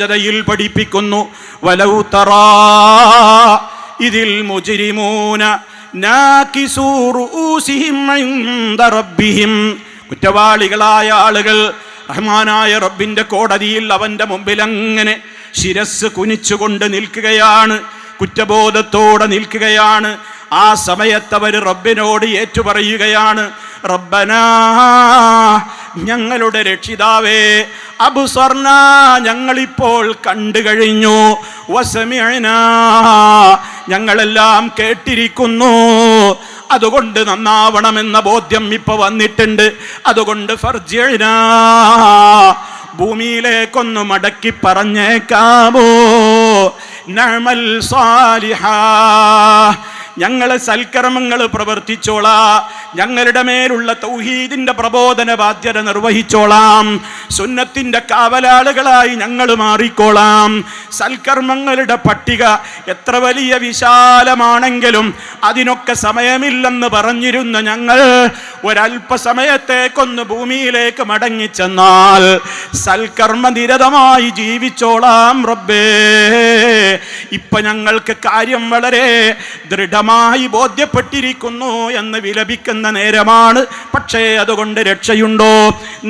ജതയിൽ പഠിപ്പിക്കുന്നു. വലൗ തറാ ഇതിൽ മുജ്രിമൂന കുറ്റവാളികളായ ആളുകൾ റഹ്മാനായ റബ്ബിന്റെ കോടതിയിൽ അവന്റെ മുമ്പിൽ അങ്ങനെ ശിരസ് കുനിച്ചുകൊണ്ട് നിൽക്കുകയാണ് കുറ്റബോധത്തോടെ നിൽക്കുകയാണ്. ആ സമയത്ത് അവർ റബ്ബിനോട് ഏറ്റുപറയുകയാണ് റബ്ബനാ ഞങ്ങളുടെ രക്ഷിതാവേ അബുസ്വർണ ഞങ്ങളിപ്പോൾ കണ്ടു കഴിഞ്ഞു. വസമിഅന ഞങ്ങളെല്ലാം കേട്ടിരിക്കുന്നു. അതുകൊണ്ട് നന്നാവണമെന്ന ബോധ്യം ഇപ്പൊ വന്നിട്ടുണ്ട്. അതുകൊണ്ട് ഫർജിഴന ഭൂമിയിലേക്കൊന്ന് മടക്കി പറഞ്ഞേക്കാമോ. നഅമൽ സാലിഹാ ഞങ്ങളെ സൽക്കർമ്മങ്ങൾ പ്രവർത്തിച്ചോളാം. ഞങ്ങളുടെ മേലുള്ള തൗഹീദിന്റെ പ്രബോധന ബാധ്യത നിർവഹിച്ചോളാം. സുന്നത്തിന്റെ കാവലാളുകളായി ഞങ്ങൾ മാറിക്കോളാം. സൽക്കർമ്മങ്ങളുടെ പട്ടിക എത്ര വലിയ വിശാലമാണെങ്കിലും അതിനൊക്കെ സമയമില്ലെന്ന് പറഞ്ഞിരുന്ന ഞങ്ങൾ ഒരല്പസമയത്തേക്കൊന്ന് ഭൂമിയിലേക്ക് മടങ്ങിച്ചെന്നാൽ സൽക്കർമ്മ നിരതമായി ജീവിച്ചോളാം റബ്ബേ. ഇപ്പൊ ഞങ്ങൾക്ക് കാര്യം വളരെ ദൃഢമായി ബോധ്യപ്പെട്ടിരിക്കുന്നു എന്ന് വിലപിക്കുന്ന നേരമാണ്. പക്ഷേ അതുകൊണ്ട് രക്ഷയുണ്ടോ?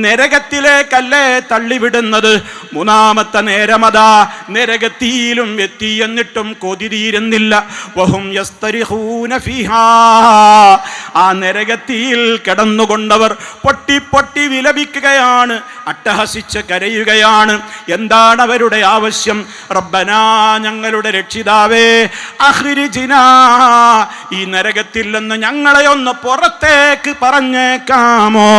നരകത്തിലേക്കല്ലേ തള്ളിവിടുന്നത്? മൂന്നാമത്തെ നേരമതാ നരകത്തിയിലും എത്തി എന്നിട്ടും കൊതിരിയിരുന്നില്ല ആ നരകത്തിയിൽ കിടന്നുകൊണ്ടവർ പൊട്ടി പൊട്ടി വിലപിക്കുകയാണ് അട്ടഹസിച്ച് കരയുകയാണ്. എന്താണ് അവരുടെ ആവശ്യം? റബ്ബനാ ഞങ്ങളുടെ രക്ഷിതാവേ അഹ്രിജിന ഈ നരകത്തിൽ നിന്ന് ഞങ്ങളെ ഒന്ന് പുറത്തേക്ക് പറഞ്ഞേക്കാമോ?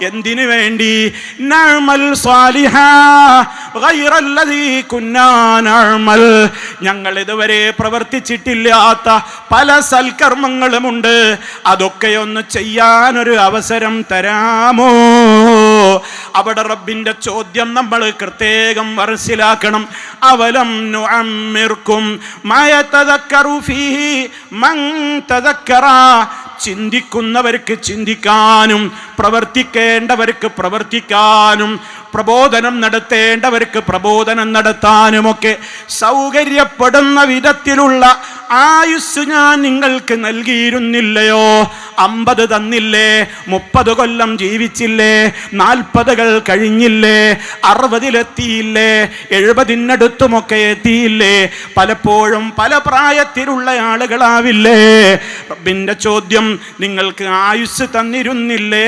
എന്തിനു വേണ്ടി? കുന്നാ നഅമൽ ഞങ്ങൾ ഇതുവരെ പ്രവർത്തിച്ചിട്ടില്ലാത്ത പല സൽക്കർമ്മങ്ങളുമുണ്ട്. അതൊക്കെ ഒന്ന് ചെയ്യാനൊരു അവസരം തരാമോ? അവിടെ റബ്ബിന്റെ ചോദ്യം നമ്മൾ പ്രത്യേകം മനസ്സിലാക്കണം അവലം നുഅമ്മിർക്കും. മയതദക്കറു ഫീ മൻ തദക്കറ. ചിന്തിക്കുന്നവർക്ക് ചിന്തിക്കാനും പ്രവർത്തിക്കേണ്ടവർക്ക് പ്രവർത്തിക്കാനും പ്രബോധനം നടത്തേണ്ടവർക്ക് പ്രബോധനം നടത്താനുമൊക്കെ സൗകര്യപ്പെടുന്ന വിധത്തിലുള്ള ആയുസ് ഞാൻ നിങ്ങൾക്ക് നൽകിയിരുന്നില്ലയോ? അമ്പത് തന്നില്ലേ? മുപ്പത് കൊല്ലം ജീവിച്ചില്ലേ? നാൽപ്പതുകൾ കഴിഞ്ഞില്ലേ? അറുപതിലെത്തിയില്ലേ? എഴുപതിനടുത്തുമൊക്കെ എത്തിയില്ലേ? പലപ്പോഴും പല പ്രായത്തിലുള്ള ആളുകളാവില്ലേ? റബ്ബിന്റെ ചോദ്യം നിങ്ങൾക്ക് ആയുസ് തന്നിരുന്നില്ലേ?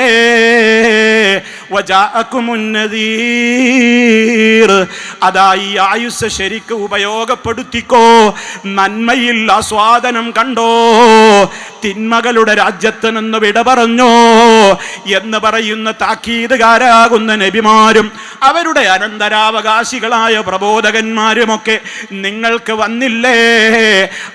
അതായി ആയുസ് ശരിക്ക് ഉപയോഗപ്പെടുത്തിക്കോ. നന്മയിൽ ആസ്വാദനം കണ്ടോ. തിന്മകളുടെ രാജ്യത്ത് നിന്ന് വിട പറഞ്ഞോ എന്ന് പറയുന്ന താക്കീതുകാരാകുന്ന നബിമാരും അവരുടെ അനന്തരാവകാശികളായ പ്രബോധകന്മാരുമൊക്കെ നിങ്ങൾക്ക് വന്നില്ലേ?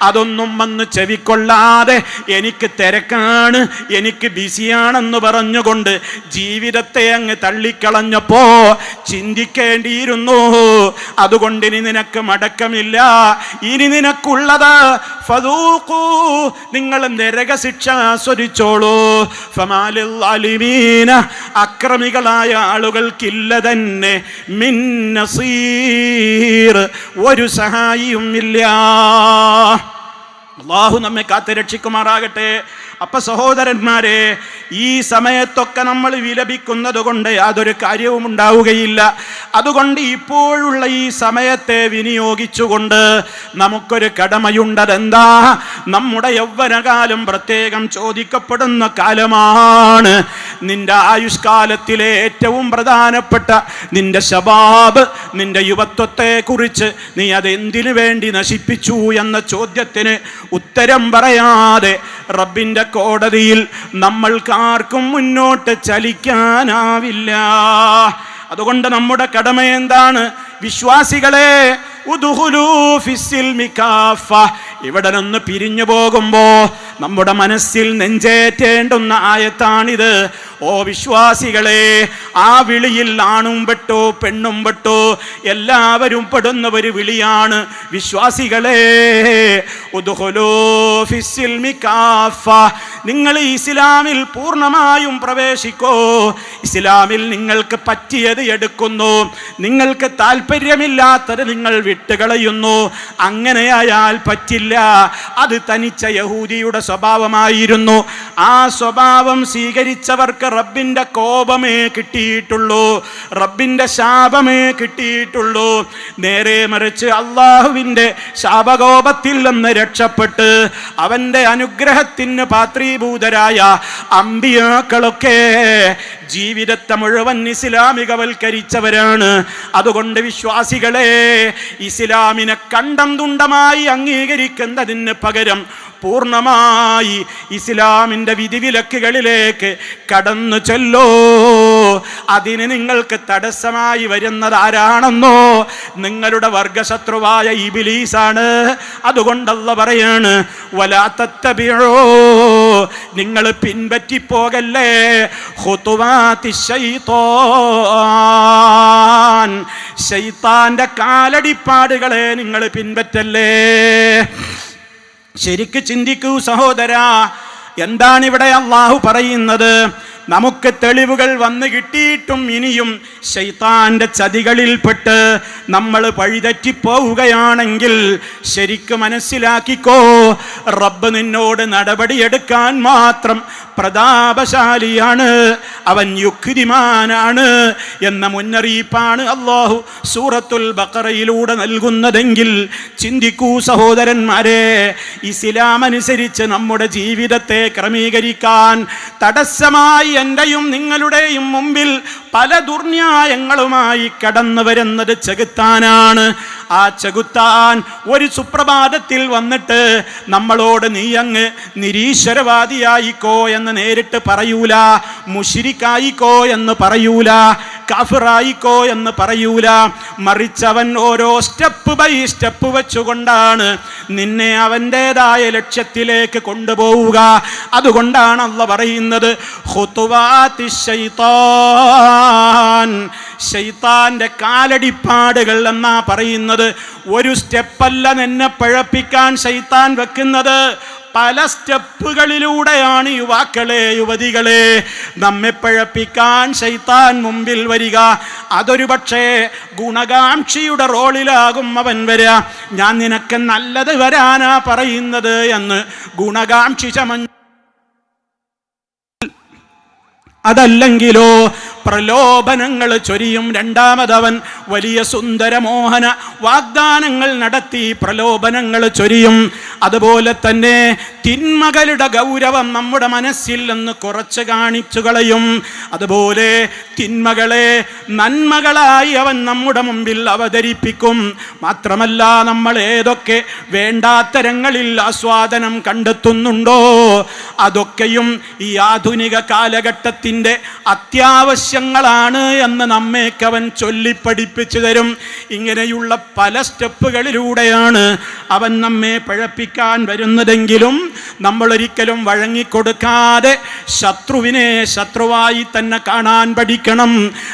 അതൊന്നും വന്ന് ചെവിക്കൊള്ളാതെ എനിക്ക് തിരക്കാണ് എനിക്ക് ബിസിയാണെന്ന് പറഞ്ഞുകൊണ്ട് ജീവിതത്തെ അങ്ങ് തള്ളിക്കളഞ്ഞപ്പോ ചിന്തിക്കേണ്ടിയിരുന്നു. അതുകൊണ്ട് ഇനി നിനക്ക് മടക്കമില്ല. ഇനി നിനക്കുള്ളത് നിങ്ങൾ നരകശിക്ഷ ആസ്വദിച്ചോളൂ. അക്രമികളായ ആളുകൾക്കില്ല തന്നെ. നസീർ. ഒരു സഹായിയും ഇല്ല നമ്മെ കാത്ത് രക്ഷിക്കുമാറാകട്ടെ അപ്പൊ സഹോദരന്മാരെ ഈ സമയത്തൊക്കെ നമ്മൾ വിലപിക്കുന്നത് കൊണ്ട് യാതൊരു കാര്യവും ഉണ്ടാവുകയില്ല. അതുകൊണ്ട് ഇപ്പോഴുള്ള ഈ സമയത്തെ വിനിയോഗിച്ചുകൊണ്ട് നമുക്കൊരു കടമയുണ്ടതെന്താ? നമ്മുടെ യൗവനകാലം പ്രത്യേകം ചോദിക്കപ്പെടുന്ന കാലമാണ്. നിന്റെ ആയുഷ്കാലത്തിലെ ഏറ്റവും പ്രധാനപ്പെട്ട നിന്റെ ശബാബ് നിന്റെ യുവത്വത്തെ കുറിച്ച് നീ അതെന്തിനു വേണ്ടി നശിപ്പിച്ചു എന്ന ചോദ്യത്തിന് ഉത്തരം പറയാതെ റബ്ബിന്റെ കോടതിയിൽ നമ്മൾക്കാർക്കും മുന്നോട്ട് ചലിക്കാനാവില്ല അതുകൊണ്ട് നമ്മുടെ കടമ എന്താണ് വിശ്വാസികളെ. ഇവിടെ നിന്ന് പിരിഞ്ഞു പോകുമ്പോ നമ്മുടെ മനസ്സിൽ നെഞ്ചേറ്റേണ്ടുന്ന ആയത്താണിത്. ഓ വിശ്വാസികളെ ആ വിളിയിൽ ആണും പെട്ടോ പെണ്ണും പെട്ടോ എല്ലാവരും പെടുന്ന ഒരു വിളിയാണ് വിശ്വാസികളെ. നിങ്ങൾ ഇസ്ലാമിൽ പൂർണമായും പ്രവേശിക്കോ. ഇസ്ലാമിൽ നിങ്ങൾക്ക് പറ്റിയത് എടുക്കുന്നു. നിങ്ങൾക്ക് താല്പര്യമില്ലാത്തത് നിങ്ങൾ വിട്ടുകളയുന്നു. അങ്ങനെയായാൽ പറ്റില്ല. അത് തനിച്ച യഹൂദിയുടെ സ്വഭാവമായിരുന്നു. ആ സ്വഭാവം സ്വീകരിച്ചവർക്ക് റബ്ബിന്റെ കോപമേ കിട്ടിയിട്ടുള്ളൂ. റബ്ബിന്റെ ശാപമേ കിട്ടിയിട്ടുള്ളൂ. നേരെ മറിച്ച് അള്ളാഹുവിന്റെ ശാപകോപത്തിൽ നിന്ന് രക്ഷപ്പെട്ട് അവന്റെ അനുഗ്രഹത്തിന് പാത്രീഭൂതരായ അമ്പിയാക്കളൊക്കെ ജീവിതത്തെ മുഴുവൻ ഇസ്ലാമികവൽക്കരിച്ചവരാണ്. അതുകൊണ്ട് വിശ്വാസികളെ ഇസ്ലാമിനെ കണ്ടം തുണ്ടമായി അംഗീകരിക്കുന്നതിന് പകരം പൂർണമായി ഇസ്ലാമിന്റെ വിധിവിലക്കുകളിലേക്ക് കടന്നു ചെല്ലോ. അതിന് നിങ്ങൾക്ക് തടസ്സമായി വരുന്നത് ആരാണെന്നോ നിങ്ങളുടെ വർഗശത്രുവായ ഇബിലീസാണ്. അതുകൊണ്ടല്ല പറയാണ് വലാത്തത്തബിഴോ നിങ്ങൾ പിൻപറ്റിപ്പോകല്ലേ? ശൈത്താന്റെ കാലടിപ്പാടുകളെ നിങ്ങൾ പിൻപറ്റല്ലേ? ശരിക്ക് ചിന്തിക്കൂ സഹോദരാ. എന്താണ് ഇവിടെ അള്ളാഹു പറയുന്നത്? നമുക്ക് തെളിവുകൾ വന്നു കിട്ടിയിട്ടും ഇനിയും ശൈത്താന്റെ ചതികളിൽപ്പെട്ട് നമ്മൾ പഴിതറ്റിപ്പോവുകയാണെങ്കിൽ ശരിക്ക് മനസ്സിലാക്കിക്കോ റബ്ബ് നിന്നോട് നടപടിയെടുക്കാൻ മാത്രം പ്രതാപശാലിയാണ് അവൻ യുക്തിമാനാണ് എന്ന മുന്നറിയിപ്പാണ് അള്ളാഹു സൂറത്തുൽ ബക്കറയിലൂടെ നൽകുന്നതെങ്കിൽ ചിന്തിക്കൂ സഹോദരന്മാരെ ഇസ്ലാം അനുസരിച്ച് നമ്മുടെ ജീവിതത്തെ ക്രമീകരിക്കാൻ തടസ്സമായി എന്റെയും നിങ്ങളുടെയും മുമ്പിൽ പല ദുർന്യായങ്ങളുമായി കടന്നു വരുന്നത് ചെകുത്താനാണ്. ആ ചെകുത്താൻ ഒരു സുപ്രഭാതത്തിൽ വന്നിട്ട് നമ്മളോട് നീ അങ്ങ് നിരീശ്വരവാദിയായിക്കോ എന്ന് നേരിട്ട് പറയൂല മുഷിരിക്കായിക്കോ എന്ന് പറയൂല കാഫിറായിക്കോ എന്ന് പറയൂല. മറിച്ചവൻ ഓരോ സ്റ്റെപ്പ് ബൈ സ്റ്റെപ്പ് വെച്ചുകൊണ്ടാണ് നിന്നെ അവന്റെതായ ലക്ഷ്യത്തിലേക്ക് കൊണ്ടുപോവുക. അതുകൊണ്ടാണ് അല്ല പറയുന്നത് ഖുതുവാത്തി ശൈത്താന്റെ കാലടിപ്പാടുകൾ എന്നാ പറയുന്നത്? ഒരു സ്റ്റെപ്പല്ല നിന്നെ പഴപ്പിക്കാൻ ശൈത്താൻ വെക്കുന്നത്. പല സ്റ്റെപ്പുകളിലൂടെയാണ് യുവാക്കളെ യുവതികളെ നമ്മെ പഴപ്പിക്കാൻ ശൈത്താൻ മുമ്പിൽ വരിക. അതൊരു പക്ഷേ ഗുണകാംക്ഷിയുടെ റോളിലാകും അവൻ വരിക. ഞാൻ നിനക്ക് നല്ലത് വരാനാ പറയുന്നത് എന്ന് ഗുണകാംക്ഷി ചമഞ്ഞ അതല്ലെങ്കിലോ പ്രലോഭനങ്ങൾ ചൊരിയും രണ്ടാമതവൻ വലിയ സുന്ദരമോഹന വാഗ്ദാനങ്ങൾ നടത്തി പ്രലോഭനങ്ങൾ ചൊരിയും. അതുപോലെ തന്നെ തിന്മകളുടെ ഗൗരവം നമ്മുടെ മനസ്സിൽ നിന്ന് കുറച്ച് കാണിച്ചു കളയും. അതുപോലെ തിന്മകളെ നന്മകളായി അവൻ നമ്മുടെ മുമ്പിൽ അവതരിപ്പിക്കും. മാത്രമല്ല നമ്മൾ ഏതൊക്കെ വേണ്ടാത്തരങ്ങളിൽ ആസ്വാദനം കണ്ടെത്തുന്നുണ്ടോ? അതൊക്കെയും ഈ ആധുനിക കാലഘട്ടത്തിന്റെ അത്യാവശ്യങ്ങളാണ് എന്ന് നമ്മേക്ക് അവൻ ചൊല്ലിപ്പഠിപ്പിച്ചു തരും. ഇങ്ങനെയുള്ള പല സ്റ്റെപ്പുകളിലൂടെയാണ് അവൻ നമ്മെ പഴപ്പിക്കാൻ വരുന്നതെങ്കിലും നമ്മൾ ഒരിക്കലും വഴങ്ങിക്കൊടുക്കാതെ ശത്രുവിനെ ശത്രുവായി തന്നെ കാണാൻ പഠിക്കണം.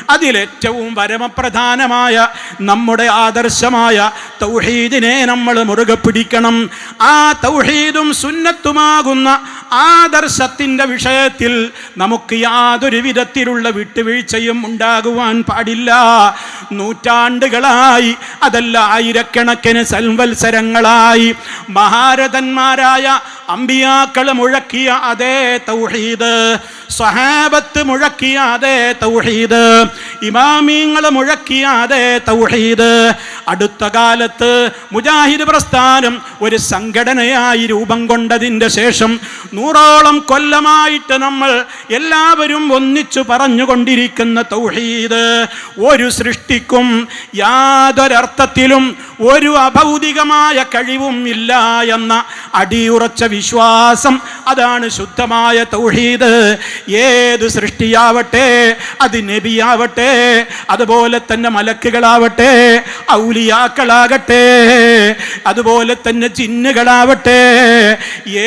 അതിലേറ്റവും പരമപ്രധാനമായ നമ്മുടെ ആദർശമായ തൗഹീദിനെ നമ്മൾ മുറുകെ പിടിക്കണം. ആ തൗഹീദും സുന്നത്തുമാകുന്ന ആദർശത്തിന്റെ വിഷയത്തിൽ നമുക്ക് യാതൊരു വിധത്തിലുള്ള വിട്ടുവീഴ്ചയും ഉണ്ടാകുവാൻ പാടില്ല. നൂറ്റാണ്ടുകളായി അതല്ല ആയിരക്കണക്കിന് സൽവത്സരങ്ങളായി. മഹാരഥന്മാരായ അമ്പിയാക്കൾ മുഴക്കിയ അതേ തൗഹീദ് സ്വഹാബത്ത് മുഴക്കിയ അതേ തൗഹീദ് ഇമാമിങ്ങൾ മുഴക്കിയ അതേ തൗഹീദ്. അടുത്ത കാലത്ത് മുജാഹിദ് പ്രസ്ഥാനം ഒരു സംഘടനയായി രൂപം കൊണ്ടതിന്റെ ശേഷം നൂറോളം കൊല്ലമായിട്ട് നമ്മൾ എല്ലാവരും ഒന്നിച്ചു പറഞ്ഞുകൊണ്ടിരിക്കുന്ന തൗഹീദ്. ഒരു സൃഷ്ടിക്കും യാതൊരർത്ഥത്തിലും ഒരു അഭൗതികമായ കഴിവും ഇല്ല എന്ന അടിയുറച്ച വിശ്വാസം. അതാണ് ശുദ്ധമായ തൗഹീദ്. ഏത് സൃഷ്ടിയാവട്ടെ അത് നബിയാവട്ടെ അതുപോലെ തന്നെ മലക്കുകളാവട്ടെ ഔലിയാക്കളാകട്ടെ അതുപോലെ തന്നെ ജിന്നുകളാവട്ടെ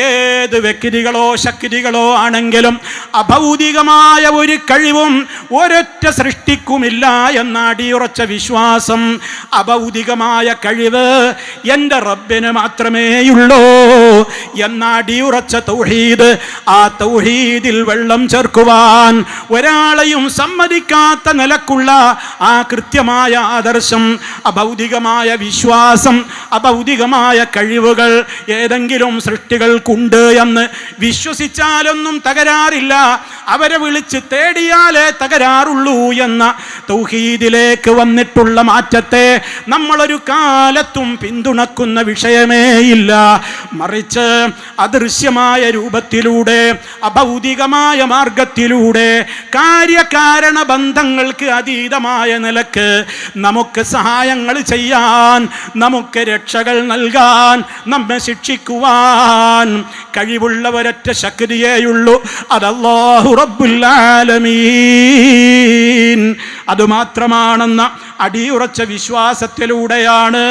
ഏത് വ്യക്തികളോ ശക്തികളോ ആണെങ്കിലും അഭൗതികമായ ഒരു കഴിവും ഒരൊറ്റ സൃഷ്ടിക്കുമില്ല എന്ന അടിയുറച്ച വിശ്വാസം അഭൗതികമായ കഴിവ് എന്റെ റബ്ബിന് മാത്രമേയുള്ളൂ. എന്ന അടിയുറച്ച തൗഹീദ് ആ തൗഹീദിൽ വെള്ളം ചേർക്കുവാൻ ഒരാളെയും സമ്മതിക്കാത്ത നിലക്കുള്ള ആ കൃത്യമായ ആദർശം അഭൗതികമായ വിശ്വാസം അഭൗതികമായ കഴിവുകൾ ഏതെങ്കിലും സൃഷ്ടികൾക്കുണ്ട് എന്ന് വിശ്വസിച്ചാലൊന്നും തകരാറില്ല. അവരെ വിളിച്ച് തേടിയാലേ തകരാറുള്ളൂ എന്ന തൗഹീദിലേക്ക് വന്നിട്ടുള്ള മാറ്റത്തെ നമ്മളൊരു കാലത്തും പിന്തുണക്കുന്ന വിഷയമേയില്ല മറിച്ച് അദൃശ്യമായ രൂപത്തിലൂടെ അഭൗതികമായ മാർഗത്തിലൂടെ കാര്യകാരണ ബന്ധങ്ങൾക്ക് അതീതമായ നിലയ്ക്ക് നമുക്ക് സഹായങ്ങൾ ചെയ്യാൻ നമുക്ക് രക്ഷകൾ നൽകാൻ നമ്മെ ശിക്ഷിക്കുവാൻ കഴിവുള്ള ഒരൊറ്റ ശക്തിയേയുള്ളൂ. അതല്ലാഹു റബ്ബുൽ ആലമീൻ. അതുമാത്രമാണെന്ന അടിയുറച്ച വിശ്വാസത്തിലൂടെയാണ്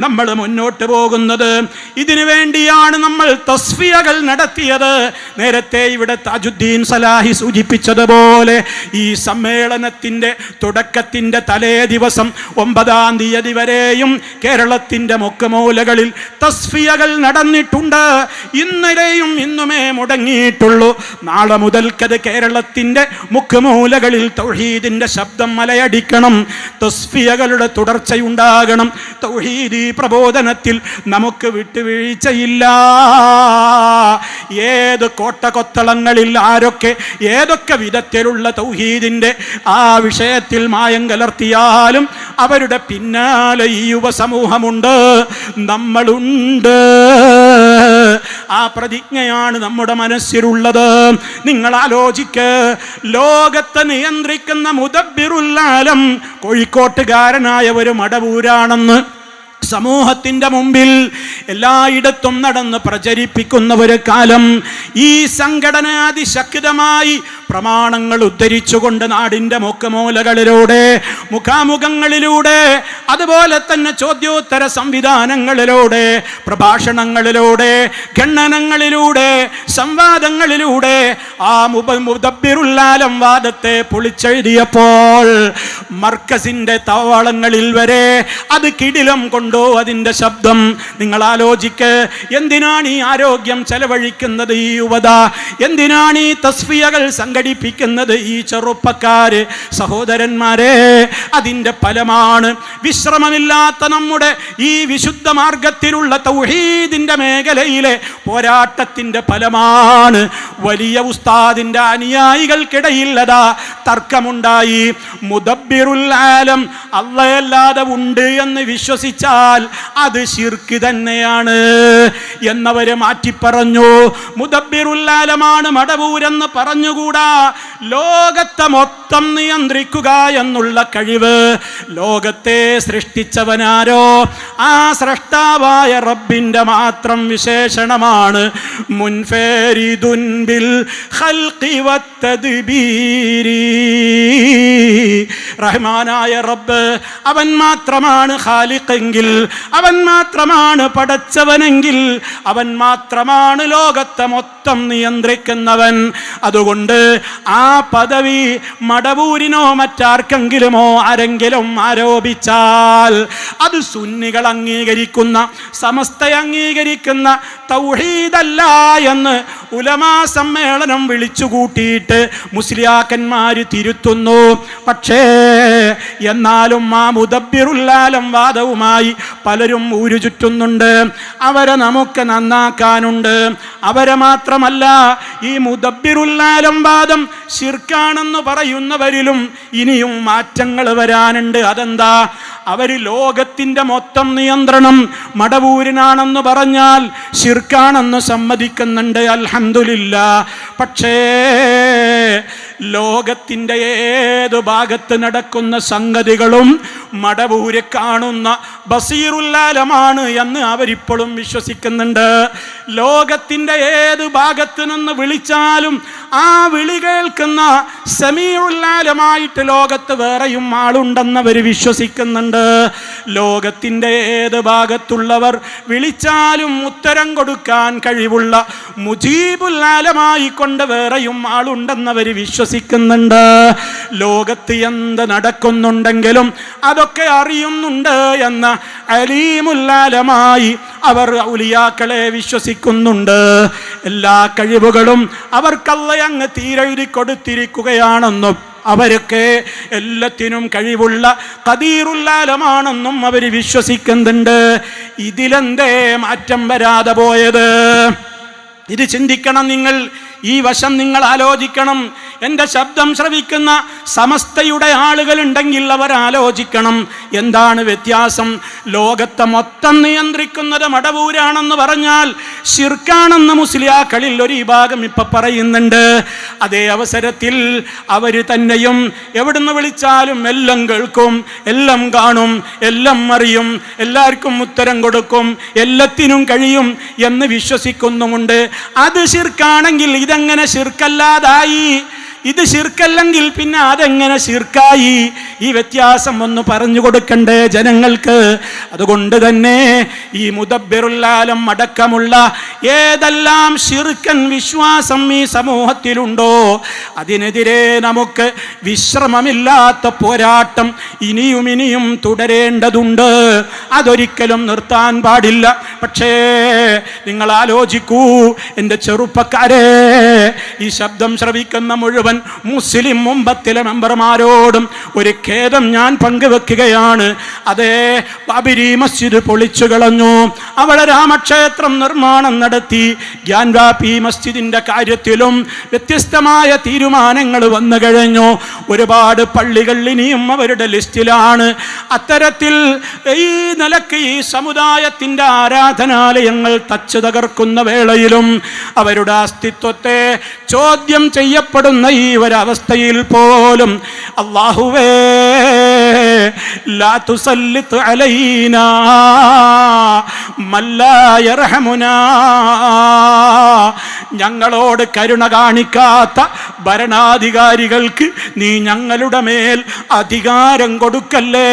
നമ്മൾ മുന്നോട്ട് പോകുന്നത്. ഇതിനു വേണ്ടിയാണ് നമ്മൾ തസ്ഫിയകൾ നടത്തിയത്. നേരത്തെ ഇവിടെ താജുദ്ദീൻ സലാഹി സൂചിപ്പിച്ചതുപോലെ ഈ സമ്മേളനത്തിന്റെ തുടക്കത്തിന്റെ തലേ ദിവസം ഒമ്പതാം തീയതി വരെയും കേരളത്തിന്റെ മുക്കുമൂലകളിൽ തസ്ഫിയകൾ നടന്നിട്ടുണ്ട്. ഇന്നലെയും ഇന്നുമേ മുടങ്ങിയിട്ടുള്ളൂ. നാളെ മുതൽക്കത് കേരളത്തിന്റെ മുക്കുമൂലകളിൽ തൗഹീദിന്റെ ശബ്ദം മലയടിക്കണം. തസ്ഫിയകളുടെ തുടർച്ചയുണ്ടാകണം. തൗഹീദി പ്രബോധനത്തിൽ നമുക്ക് വിട്ടുവീഴ്ചയില്ല. ഏത് കോട്ടകൊത്തളങ്ങളിൽ ആരൊക്കെ ഏതൊക്കെ വിധത്തിലുള്ള തൗഹീദിന്റെ ആ വിഷയത്തിൽ മായം കലർത്തിയാലും അവരുടെ പിന്നാലെ ഈ യുവസമൂഹമുണ്ട്. നമ്മളുണ്ട്. ആ പ്രതിജ്ഞയാണ് നമ്മുടെ മനസ്സിലുള്ളത്. നിങ്ങൾ ആലോചിക്ക് ലോകത്തെ നിയന്ത്രിക്കുന്ന മുദബിറുല്ലാലം കോഴിക്കോട്ടുകാരനായ ഒരു മടവൂരാണെന്ന് സമൂഹത്തിന്റെ മുമ്പിൽ എല്ലായിടത്തും നടന്ന് പ്രചരിപ്പിക്കുന്ന ഒരു കാലം ഈ സംഘടന അതിശക്തമായി പ്രമാണങ്ങൾ ഉദ്ധരിച്ചുകൊണ്ട് നാടിന്റെ മുഖമൂലകളിലൂടെ മുഖാമുഖങ്ങളിലൂടെ അതുപോലെ തന്നെ ചോദ്യോത്തര സംവിധാനങ്ങളിലൂടെ പ്രഭാഷണങ്ങളിലൂടെ ഖണ്ഡനങ്ങളിലൂടെ സംവാദങ്ങളിലൂടെ ആ മുദബിറുല്ലാലം വാദത്തെ പൊളിച്ചെഴുതിയപ്പോൾ മർക്കസിന്റെ താവളങ്ങളിൽ വരെ അത് കിടിലം കൊണ്ടോ അതിന്റെ ശബ്ദം? നിങ്ങൾ ആലോചിക്ക് എന്തിനാണ് ഈ ആരോഗ്യം ചെലവഴിക്കുന്നത് ഈ യുവത? എന്തിനാണ് ഈ തസ്ഫിയകൾ സംഘടിപ്പിക്കുന്നത് ഈ ചെറുപ്പക്കാര്? സഹോദരന്മാരെ അതിന്റെ ഫലമാണ് വിശ്രമമില്ലാത്ത നമ്മുടെ ഈ വിശുദ്ധ മാർഗത്തിലുള്ള തൗഹീദിന്റെ മേഖലയിലെ പോരാട്ടത്തിന്റെ ഫലമാണ്. വലിയ ഉസ്താദിന്റെ അനുയായികൾക്കിടയിൽ അതാ തർക്കമുണ്ടായി. മുദബിറുൽ ആലം അള്ളയല്ലാതെ ഉണ്ട് എന്ന് വിശ്വസിച്ചാൽ അത് ശിർക്ക് തന്നെയാണ് എന്നവരെ മാറ്റി മാറ്റിപ്പറഞ്ഞു മുദബിറുല്ലാലമാണ് മടവൂരെന്ന് പറഞ്ഞുകൂടാ. ലോകത്തെ മൊത്തം നിയന്ത്രിക്കുക എന്നുള്ള കഴിവ് ലോകത്തെ സൃഷ്ടിച്ചവനാരോ? ആ സൃഷ്ടാവായ റബ്ബിന്റെ മാത്രം വിശേഷണമാണ്. മുൻഫേരിദുൻ ബിൽ ഖൽഖി വത്തദ്ബീരി. റഹ്മാനായ റബ്ബ് അവൻ മാത്രമാണ് ഖാലിഖെങ്കിൽ അവൻ മാത്രമാണ് പടച്ചവനെങ്കിൽ അവൻ മാത്രമാണ് ലോകത്തെ മൊത്തം നിയന്ത്രിക്കുന്നവൻ. അതുകൊണ്ട് ആ പദവി മടവൂരിനോ മറ്റാർക്കെങ്കിലുമോ ആരെങ്കിലും ആരോപിച്ചാൽ അത് സുന്നികൾ അംഗീകരിക്കുന്ന സമസ്ത അംഗീകരിക്കുന്ന തൗഹീദല്ല എന്ന് ഉലമാ സമ്മേളനം വിളിച്ചു കൂട്ടിയിട്ട് മുസ്ലിയാക്കന്മാർ തിരുത്തുന്നു. പക്ഷേ എന്നാലും ആ മുദബിറുല്ലാലം വാദവുമായി പലരും ഊരു ചുറ്റുന്നുണ്ട് അവരെ നമുക്ക് നന്നാക്കാനുണ്ട്. അവരെ മാത്രമല്ല ഈ മുദബിറുല്ലാലം വാദം ശിർക്കാണെന്ന് പറയുന്നവരിലും ഇനിയും മാറ്റങ്ങൾ വരാനുണ്ട്. അതെന്താ? അവർ ലോകത്തിന്റെ മൊത്തം നിയന്ത്രണം മടവൂരിനാണെന്ന് പറഞ്ഞാൽ ശിർക്കാണെന്ന് സമ്മതിക്കുന്നുണ്ട്. അൽഹന്ദില്ല പക്ഷേ ലോകത്തിന്റെ ഏത് ഭാഗത്ത് നടക്കുന്ന സംഗതികളും മടവൂര് കാണുന്ന ബസീറുല്ലാലമാണ് എന്ന് അവരിപ്പോഴും വിശ്വസിക്കുന്നുണ്ട്. ലോകത്തിന്റെ ഏത് ഭാഗത്തു നിന്ന് വിളിച്ചാലും ആ വിളി കേൾക്കുന്ന സെമിയുള്ളാലമായിട്ട് ലോകത്ത് വേറെയും ആളുണ്ടെന്ന് അവർ വിശ്വസിക്കുന്നുണ്ട്. ലോകത്തിന്റെ ഏത് ഭാഗത്തുള്ളവർ വിളിച്ചാലും ഉത്തരം കൊടുക്കാൻ കഴിവുള്ള മുജീബുല്ലാലമായി കൊണ്ട് വേറെയും ആളുണ്ടെന്നവർ വിശ്വസിക്കുന്നുണ്ട്. ലോകത്ത് എന്ത് നടക്കുന്നുണ്ടെങ്കിലും അതൊക്കെ അറിയുന്നുണ്ട് എന്ന അലീമുല്ലാലമായി അവർ ഔലിയാക്കളെ വിശ്വസിക്കുന്നുണ്ട് എല്ലാ കഴിവുകളും അവർക്കല്ല അങ്ങ് തീരെഴുതി കൊടുത്തിരിക്കുകയാണെന്നും അവരൊക്കെ എല്ലാത്തിനും കഴിവുള്ള കതീറുല്ലാലമാണെന്നും അവർ വിശ്വസിക്കുന്നുണ്ട്. ഇതിലെന്തേ മാറ്റം വരാതെ പോയത്? ഇത് ചിന്തിക്കണം നിങ്ങൾ ഈ വശം നിങ്ങൾ ആലോചിക്കണം. എന്റെ ശബ്ദം ശ്രവിക്കുന്ന സമസ്തയുടെ ആളുകളുണ്ടെങ്കിൽ അവർ ആലോചിക്കണം. എന്താണ് വ്യത്യാസം? ലോകത്തെ മൊത്തം നിയന്ത്രിക്കുന്നത് മടവൂരാണെന്ന് പറഞ്ഞാൽ ശിർക്കാണെന്ന് മുസ്ലിയാക്കളിൽ ഒരു വിഭാഗം ഇപ്പൊ പറയുന്നുണ്ട്. അതേ അവസരത്തിൽ അവർ തന്നെയും എവിടുന്ന് വിളിച്ചാലും എല്ലാം കേൾക്കും എല്ലാം കാണും എല്ലാം അറിയും എല്ലാവർക്കും ഉത്തരം കൊടുക്കും എല്ലാത്തിനും കഴിയും എന്ന് വിശ്വസിക്കുന്നുമുണ്ട്. അത് ശിർക്കാണെങ്കിൽ ഇതെങ്ങനെ ഷിർക്കല്ലാതായി ഇത് ശിർക്കല്ലെങ്കിൽ പിന്നെ അതെങ്ങനെ ശിർക്കായി? ഈ വ്യത്യാസം ഒന്ന് പറഞ്ഞു കൊടുക്കണ്ടേ ജനങ്ങൾക്ക്. അതുകൊണ്ട് തന്നെ ഈ മുദബിറുല്ലാലം അടക്കമുള്ള ഏതെല്ലാം ശിർക്കൻ വിശ്വാസം ഈ സമൂഹത്തിലുണ്ടോ അതിനെതിരെ നമുക്ക് വിശ്രമമില്ലാത്ത പോരാട്ടം ഇനിയും ഇനിയും തുടരേണ്ടതുണ്ട്. അതൊരിക്കലും നിർത്താൻ പാടില്ല. പക്ഷേ നിങ്ങൾ ആലോചിക്കൂ എന്റെ ചെറുപ്പക്കാരെ ഈ ശബ്ദം ശ്രവിക്കുന്ന മുഴുവൻ മുസ്ലിം മുമ്പത്തിലെ മെമ്പർമാരോടും ഒരു ഖേദം ഞാൻ പങ്കുവെക്കുകയാണ്. അതേ ബാബരി മസ്ജിദ് പൊളിച്ചു കളഞ്ഞു. അവിടെ രാമക്ഷേത്രം നിർമ്മാണം നടത്തി. ഗ്യാൻവാപി മസ്ജിദിന്റെ കാര്യത്തിലും വ്യത്യസ്തമായ തീരുമാനങ്ങൾ വന്നു കഴിഞ്ഞു. ഒരുപാട് പള്ളികൾ ഇനിയും അവരുടെ ലിസ്റ്റിലാണ്. അത്തരത്തിൽ ഈ നിലയ്ക്ക് ഈ സമുദായത്തിന്റെ ആരാധനാലയങ്ങൾ തച്ചു തകർക്കുന്ന വേളയിലും അവരുടെ അസ്തിത്വത്തെ ചോദ്യം ചെയ്യപ്പെടുന്ന ഒരവസ്ഥയിൽ പോലും അള്ളാഹുവേ ലാ അലൈനാ യർഹമുനാ ഞങ്ങളോട് കരുണ കാണിക്കാത്ത ഭരണാധികാരികൾക്ക് നീ ഞങ്ങളുടെ മേൽ അധികാരം കൊടുക്കല്ലേ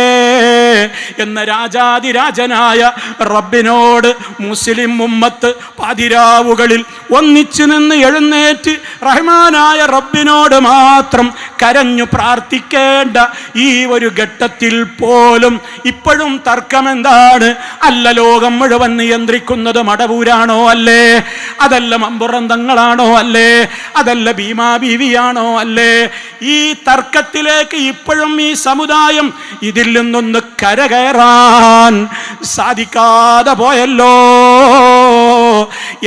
എന്ന രാജാതിരാജനായ റബ്ബിനോട് മുസ്ലിം ഉമ്മത്ത് പതിരാവുകളിൽ ഒന്നിച്ചു നിന്ന് എഴുന്നേറ്റ് റഹ്മാനായ റബ്ബിനോട് മാത്രം കരഞ്ഞു പ്രാർത്ഥിക്കേണ്ട ഈ ഒരു ഘട്ടത്തിൽ പോലും ഇപ്പോഴും തർക്കം എന്താണ് അല്ല ലോകം മുഴുവൻ നിയന്ത്രിക്കുന്നത് മടവൂരാണോ അല്ലേ? അതല്ല മമ്പുറന്തങ്ങളാണോ അല്ലേ? അതല്ല ഭീമാ ബീവിയാണോ അല്ലേ? ഈ തർക്കത്തിലേക്ക് ഇപ്പോഴും ഈ സമുദായം ഇതിൽ നിന്നൊന്ന് കരകയറാൻ സാധിക്കാതെ പോയല്ലോ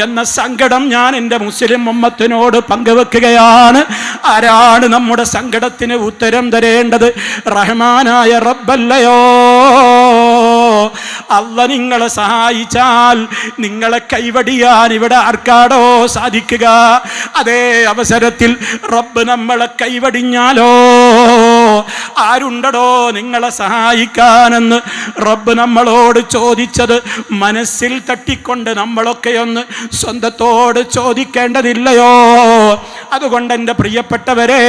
എന്ന സങ്കടം ഞാൻ എന്റെ മുസ്ലിം ഉമ്മത്തിനോട് പങ്കുവെക്കുകയാണ്. ആരാണ് നമ്മുടെ സങ്കടത്തിന് ഉത്തരം തരേണ്ടത്? റഹ്മാനായ റബ്ബല്ലയോ? അല്ല നിങ്ങളെ സഹായിച്ചാൽ നിങ്ങളെ കൈവടിയാൻ ഇവിടെ ആർക്കാടോ സാധിക്കുക. അതേ അവസരത്തിൽ റബ്ബ് നമ്മളെ കൈവടിഞ്ഞാലോ? ആരുണ്ടടോ നിങ്ങളെ സഹായിക്കാനെന്ന് റബ്ബ് നമ്മളോട് ചോദിച്ചത് മനസ്സിൽ തട്ടിക്കൊണ്ട് നമ്മളൊക്കെ ഒന്ന് സ്വന്തത്തോട് ചോദിക്കേണ്ടതില്ലയോ? അതുകൊണ്ട് എന്റെ പ്രിയപ്പെട്ടവരെ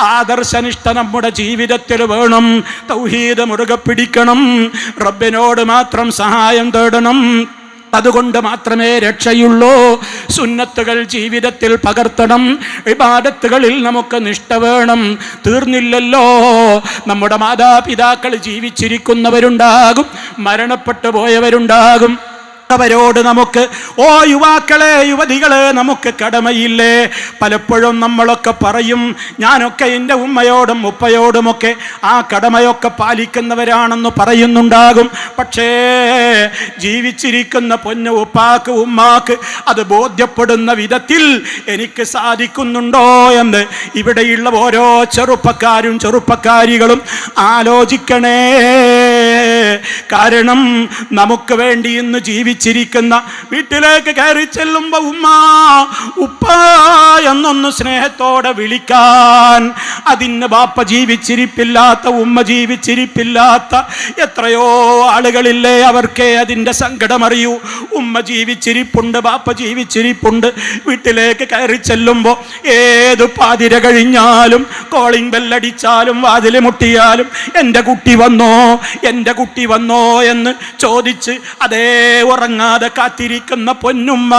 ആദർശനിഷ്ഠ നമ്മുടെ ജീവിതത്തിൽ വേണം തൗഹീദ് മുറുകെ പിടിക്കണം റബ്ബിനോട് മാത്രം സഹായം തേടണം. അതുകൊണ്ട് മാത്രമേ രക്ഷയുള്ളൂ. സുന്നത്തുകൾ ജീവിതത്തിൽ പകർത്തണം. വിവാദത്തുകളിൽ നമുക്ക് നിഷ്ഠ വേണം. തീർന്നില്ലല്ലോ. നമ്മുടെ മാതാപിതാക്കൾ ജീവിച്ചിരിക്കുന്നവരുണ്ടാകും. മരണപ്പെട്ടു പോയവരുണ്ടാകും. അവരോട് നമുക്ക് ഓ യുവാക്കളെ യുവതികളെ നമുക്ക് കടമയില്ലേ? പലപ്പോഴും നമ്മളൊക്കെ പറയും ഞാനൊക്കെ എന്റെ ഉമ്മയോടും ഉപ്പയോടുമൊക്കെ ആ കടമയൊക്കെ പാലിക്കുന്നവരാണെന്ന് പറയുന്നുണ്ടാകും. പക്ഷേ ജീവിച്ചിരിക്കുന്ന പൊന്നു ഉപ്പാക്ക് ഉമ്മാക്ക് അത് ബോധ്യപ്പെടുന്ന വിധത്തിൽ എനിക്ക് സാധിക്കുന്നുണ്ടോ എന്ന് ഇവിടെയുള്ള ഓരോ ചെറുപ്പക്കാരും ചെറുപ്പക്കാരികളും ആലോചിക്കണേ. കാരണം നമുക്ക് വേണ്ടി ഇന്ന് ജീവിച്ചിരിക്കുന്ന വീട്ടിലേക്ക് കയറി ചെല്ലുമ്പോ ഉമ്മ ഉപ്പ എന്നൊന്ന് സ്നേഹത്തോടെ വിളിക്കാൻ. അതിന് ബാപ്പ ജീവിച്ചിരിപ്പില്ലാത്ത ഉമ്മ ജീവിച്ചിരിപ്പില്ലാത്ത എത്രയോ ആളുകളില്ലേ അവർക്കേ അതിന്റെ സങ്കടം അറിയൂ ഉമ്മ ജീവിച്ചിരിപ്പുണ്ട് ബാപ്പ ജീവിച്ചിരിപ്പുണ്ട്. വീട്ടിലേക്ക് കയറി ചെല്ലുമ്പോൾ ഏത് പാതിര കഴിഞ്ഞാലും കോളിംഗ് ബെല്ലടിച്ചാലും വാതിൽ മുട്ടിയാലും എന്റെ കുട്ടി വന്നോ എന്റെ കുട്ടി വന്നോ എന്ന് ചോദിച്ച് അതേ ഉറങ്ങാതെ കാത്തിരിക്കുന്ന പൊന്നുമ്മ.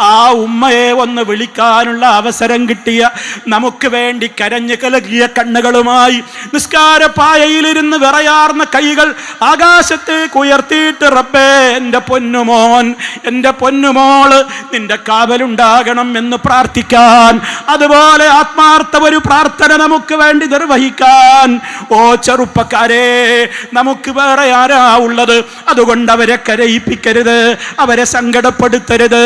ആ ഉമ്മയെ ഒന്ന് വിളിക്കാനുള്ള അവസരം കിട്ടിയ നമുക്ക് വേണ്ടി കരഞ്ഞു കലകിയ കണ്ണുകളുമായി നിസ്കാരപ്പായയിലിരുന്ന് വിറയാർന്ന കൈകൾ ആകാശത്തേക്ക് ഉയർത്തിയിട്ട് റബ്ബേ എന്റെ പൊന്നുമോൻ എന്റെ പൊന്നുമോൾ നിന്റെ കാവലുണ്ടാകണം എന്ന് പ്രാർത്ഥിക്കാൻ. അതുപോലെ ആത്മാർത്ഥ ഒരു പ്രാർത്ഥന നമുക്ക് വേണ്ടി നിർവഹിക്കാൻ. ഓ ചെറുപ്പക്കാരെ നമുക്ക് വേറെ ആരാ ഉള്ളത്? അതുകൊണ്ട് അവരെ കരയിപ്പിക്കരുത്. അവരെ സങ്കടപ്പെടുത്തരുത്.